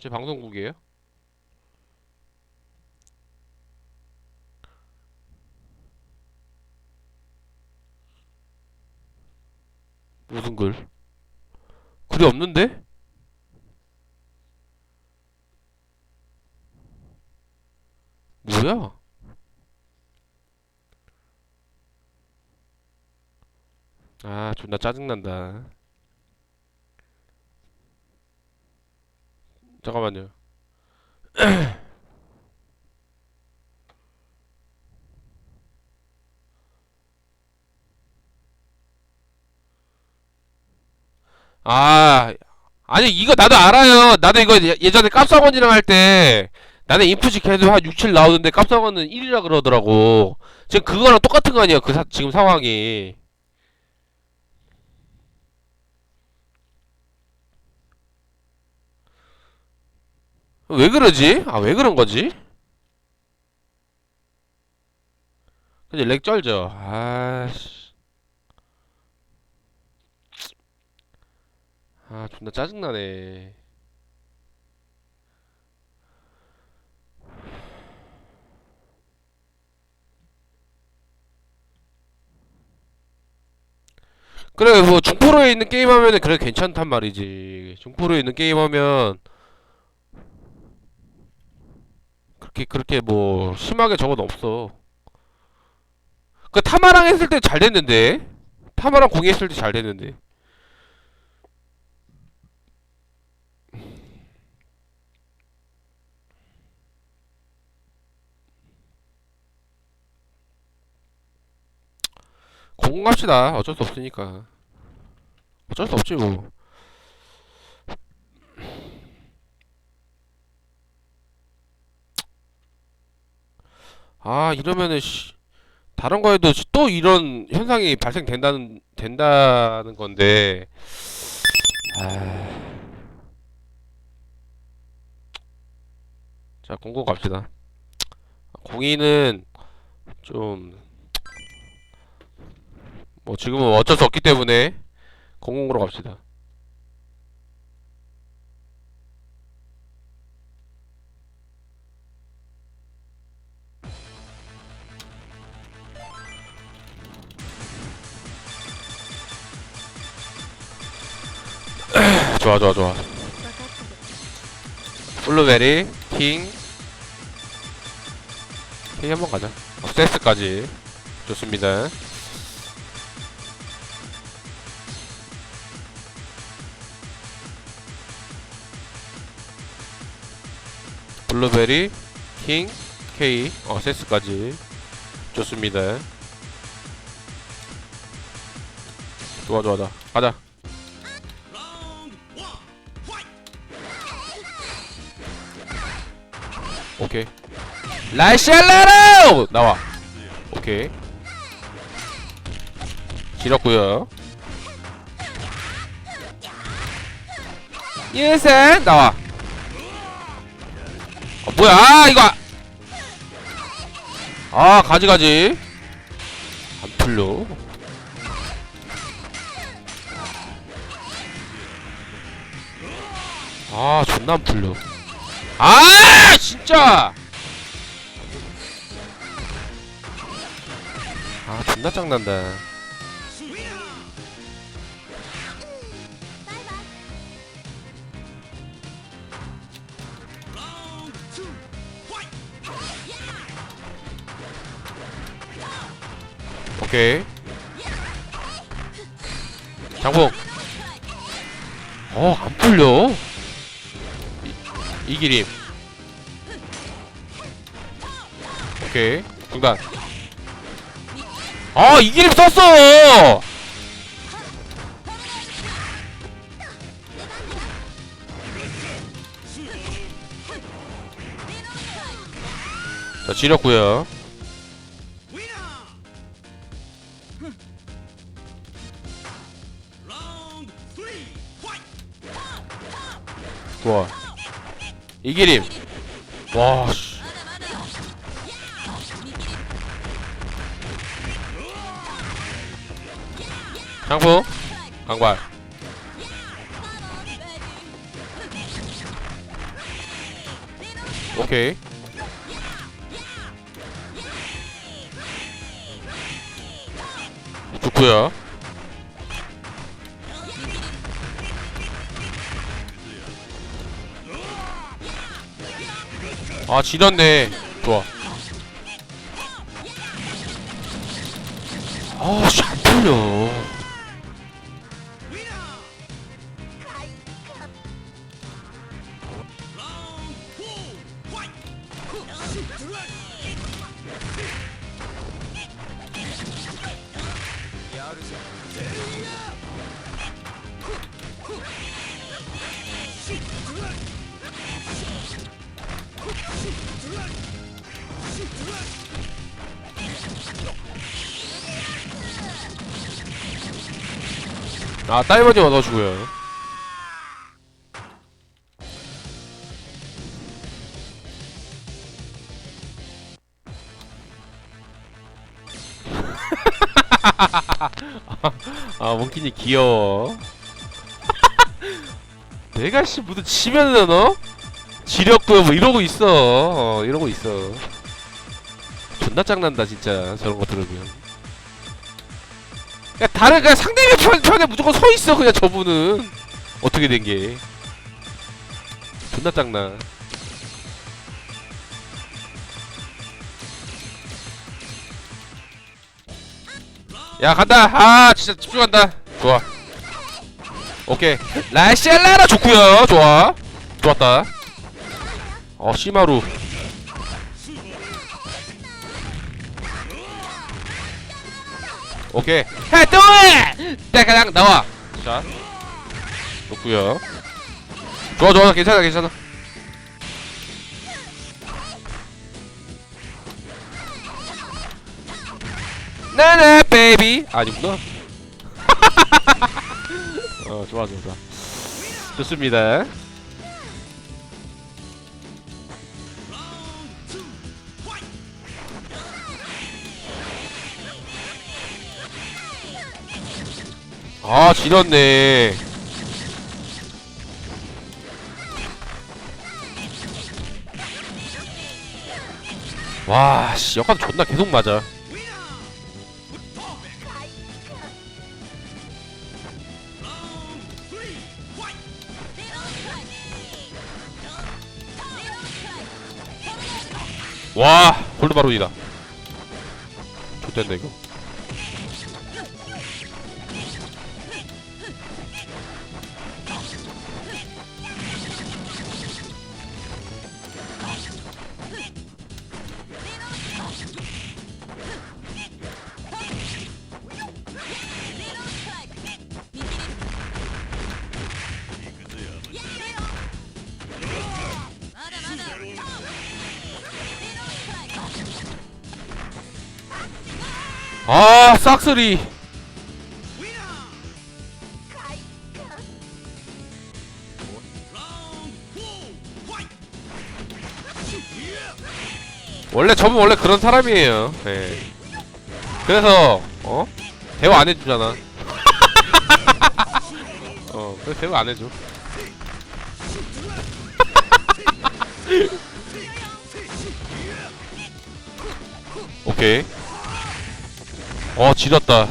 제 방송국이에요? 무슨 글? 글이 없는데? 뭐야? 아, 존나 짜증난다. 잠깐만요. 아, 아니 이거 나도 알아요. 나도 이거 예- 예전에 깝상원이랑 할 때 나는 인풋이 계속 한 6, 7 나오는데 깝상원은 1이라 그러더라고. 지금 그거랑 똑같은 거 아니야? 그 사- 지금 상황이. 왜 그러지? 아, 왜 그런 거지? 근데 렉 쩔죠. 아씨. 아, 존나 짜증나네. 그래, 뭐, 중프로에 있는 게임 하면은 그래 괜찮단 말이지. 중프로에 있는 게임 하면 그렇게, 그렇게 뭐, 심하게 적은 없어. 그 타마랑 했을 때 잘 됐는데? 타마랑 공유했을 때 잘 됐는데. 공공합시다. 어쩔 수 없으니까. 어쩔 수 없지 뭐. 아 이러면은 씨, 다른 거에도 시- 또 이런 현상이 발생된다는 된다는 건데. 아. 자 공공 갑시다. 공이는 좀뭐 지금은 어쩔 수 없기 때문에 공공으로 갑시다. 좋아 좋아 좋아. 블루베리 킹 킹 한번 가자. 억세스까지 좋습니다. 블루베리, 킹, K, 어, 세스까지 좋습니다. 좋아, 좋아, 좋아. 가자. 오케이. 라샬라로 나와. 오케이. 길었고요. 예센 나와. 어, 뭐야 아, 이거 아 가지가지 안 풀려 아 존나 안 풀려 아 진짜! 아 존나 짱난다. 오케이. 장봉 어안 풀려 이, 이기림 오케이. 중단. 아 이기림 썼어! 자 지렸구요 이기림 와 씨 장풍 강발 오케이. 좋구요. 아 지렸네. 좋아. 아씨 안 풀려. 아 다이버지 얻어주고요. 아 몽키니 귀여워. 내가 씨 무슨 치면은 너 지렸고요 뭐 이러고 있어. 어, 이러고 있어. 존나 짱난다 진짜 저런 거 들으면. 야 다른 그냥 상대의 편, 편에 무조건 서 있어 그냥 저분은. 어떻게 된 게. 존나 짱나. 야 간다. 아 진짜 집중한다. 좋아. 오케이. 라시알라라 좋구요. 좋아. 좋았다. 어 시마루 오케이. 해도 그냥 나와. 자 좋구요. 좋아 좋아 괜찮아 괜찮아. 나나 베이비 아니구나. 어 좋아 좋아. 좋습니다 아 지렸네. 와씨 역할 존나 계속 맞아. 와 골드바론이다. 좋댄다 이거 아 싹쓸이. 원래 저분 원래 그런 사람이에요. 예. 그래서 어? 대화 안 해주잖아. 어 그래서 대화 안 해줘. 오케이 어 지렸다.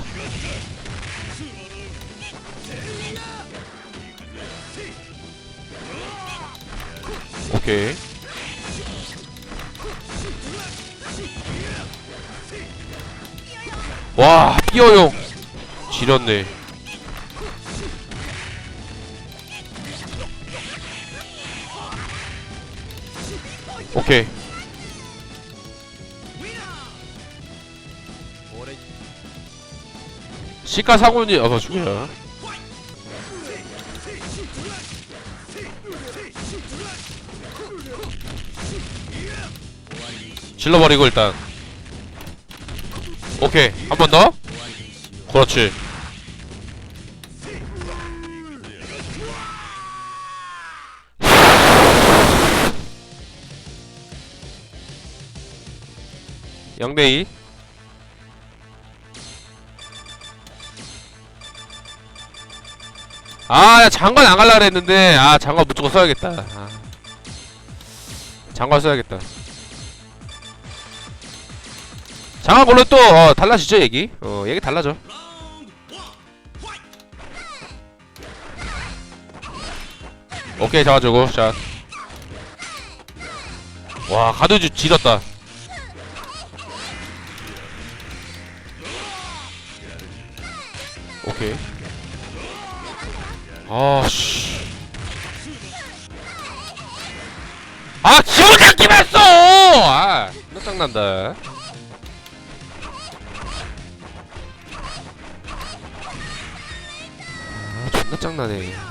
오케이. 와 삐어용 지렸네. 오케이 시가상훈이 어서 죽여 질러버리고 일단. 오케이. 한 번 더? 그렇지. 영대이 아, 야, 장관 안 갈라 그랬는데, 아, 장관 무조건 써야겠다. 아. 장관 써야겠다. 장관 걸로 또 어, 달라지죠 얘기. 어 얘기 달라져. 오케이 잡아주고 자. 와 가드주 지렸다. 오케이. 아씨. 아 기분 잡기만 했어. 아, 너 짱난다. 아, 존나 짱나네.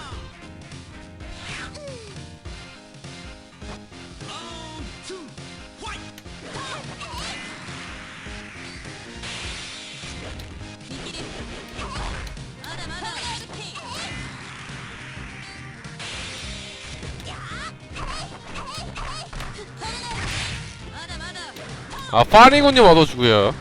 아 파리군님 얻어주고요.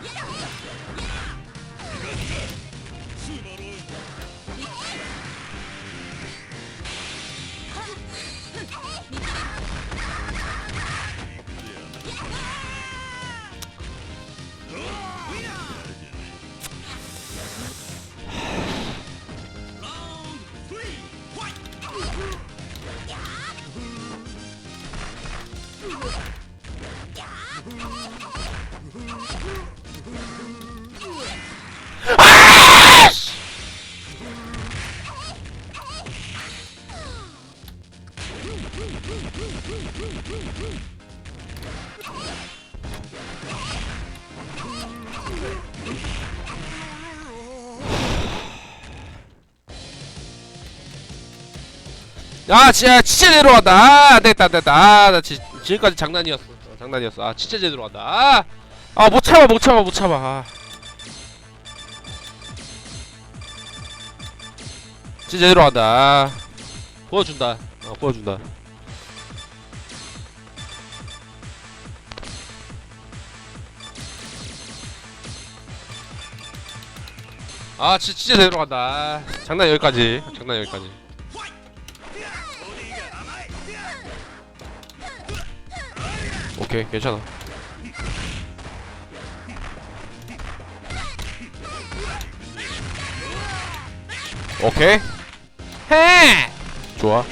아 진짜 진짜 내려왔다. 아 됐다 됐다. 아나 지금까지 장난이었어. 어, 장난이었어. 아 진짜 제대로 간다. 아아못 참아 못 참아 못 참아. 아. 진짜 제대로 간다. 아. 보여준다. 어 보여준다. 아 진짜, 진짜 제대로 간다. 아, 장난 여기까지. 장난 여기까지 오케이 괜찮아. 오케이. 해 좋아.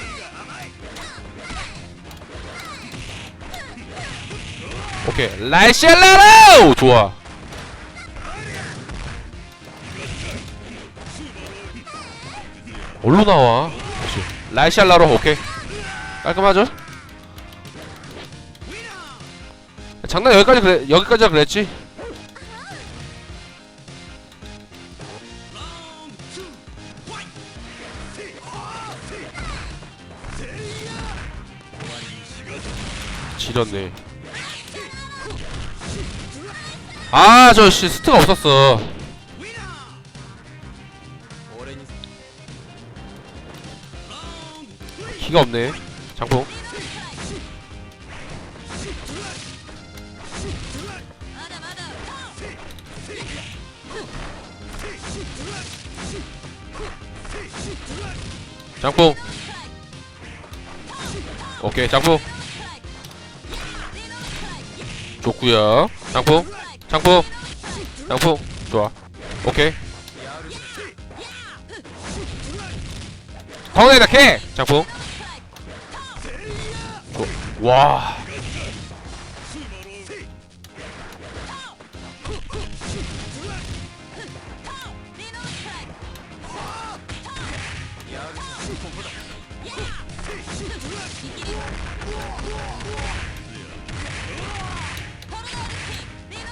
오케이. 라이샬라로! 좋아. 어디로 나와? 라이샬라로 오케이. 깔끔하죠 장난 여기까지 그래 여기까지야 그랬지? 지렸네. 아저 씨 스트가 없었어. 기가 없네. 장풍 장풍. 오케이 장풍. 좋구요. 장풍 장풍 장풍. 좋아. 오케이. 가운데다 캐! 장풍. 조- 와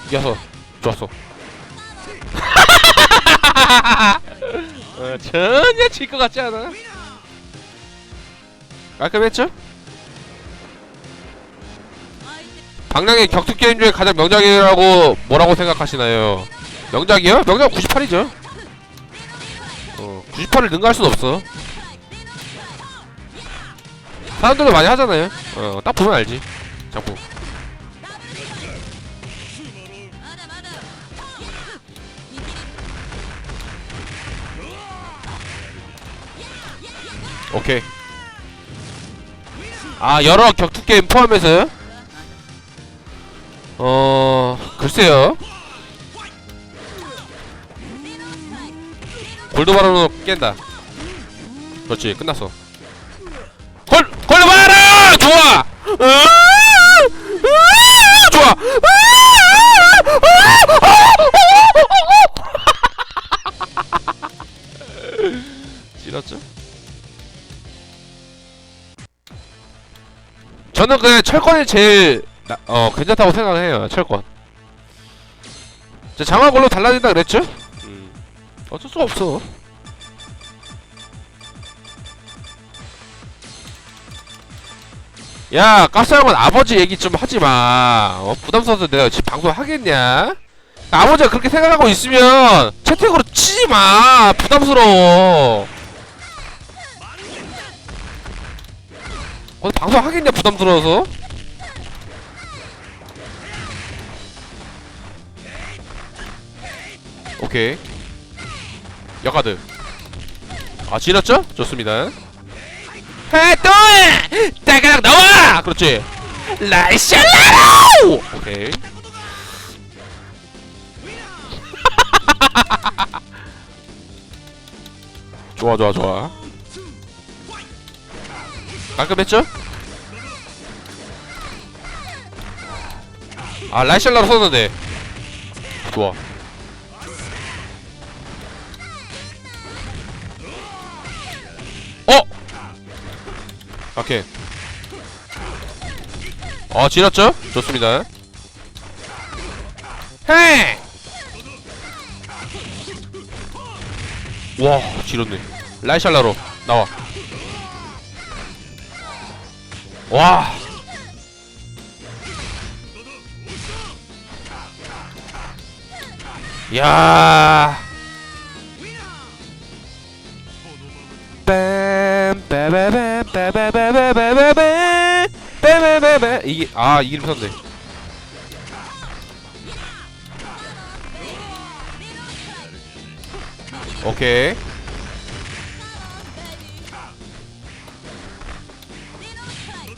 이겨서 좋았어 어, 전혀 질 것 같지 않아 깔끔했죠? 방랑의 격투 게임 중에 가장 명작이라고 뭐라고 생각하시나요? 명작이요? 명작 98이죠. 어, 98을 능가할 순 없어. 사람들도 많이 하잖아요. 어, 딱 보면 알지. 장풍. 오케이. 아 여러 격투 게임 포함해서요? 어 글쎄요 골드바로로 깬다 그렇지 끝났어 좋아! 으아! 좋아 찔렀죠? 저는 그냥 철권이 제일 나- 어 괜찮다고 생각해요 철권 저 장화 걸로 달라진다 그랬죠? 음. 어쩔 수가 없어 야 깝사형은 아버지 얘기 좀 하지마. 어? 부담스러워서 내가 지금 방송 하겠냐? 아버지가 그렇게 생각하고 있으면 채팅으로 치지마. 부담스러워. 어, 방송 하겠냐 부담스러워서? 오케이. 여가드. 아 지났죠? 좋습니다 해또 따가락 나와! 그렇지. 라이샬라로 오케이. 좋아 좋아 좋아. 깔끔했죠? 아 라이샬라로 썼는데. 좋아 오케이 어 지났죠? 좋습니다 헤! 와 지렸네 라이샬라로 나와 와 야. 빠바바바 이게 아 이게 무섭네 오케이